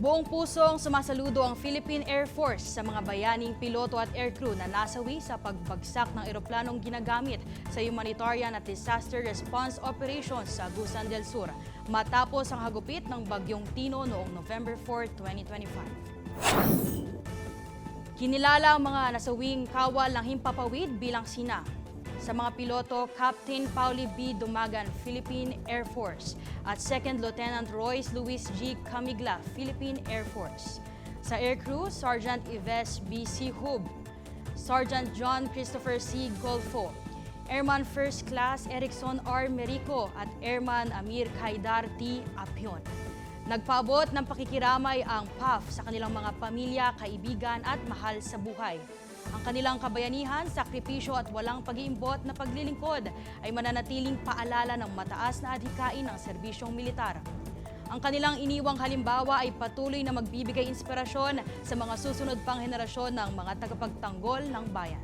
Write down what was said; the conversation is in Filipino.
Buong pusong sumasaludo ang Philippine Air Force sa mga bayaning piloto at aircrew na nasawi sa pagbagsak ng eroplanong ginagamit sa humanitarian at disaster response operations sa Agusan del Sur matapos ang hagupit ng bagyong Tino noong November 4, 2025. Kinilala ang mga nasawing kawal ng himpapawid bilang sina. Sa mga piloto, Captain Pauli B. Dumagan, Philippine Air Force at Second Lieutenant Royce Luis G. Camigla, Philippine Air Force. Sa aircrew, Sergeant Yves B. C. Hub, Sergeant John Christopher C. Golfo, Airman First Class Erickson R. Merico at Airman Amir Kaidar T. Apion. Nagpaabot ng pakikiramay ang PAF sa kanilang mga pamilya, kaibigan at mahal sa buhay. Ang kanilang kabayanihan, sakripisyo at walang pag-iimbot na paglilingkod ay mananatiling paalala ng mataas na adhikain ng serbisyong militar. Ang kanilang iniwang halimbawa ay patuloy na magbibigay inspirasyon sa mga susunod pang henerasyon ng mga tagapagtanggol ng bayan.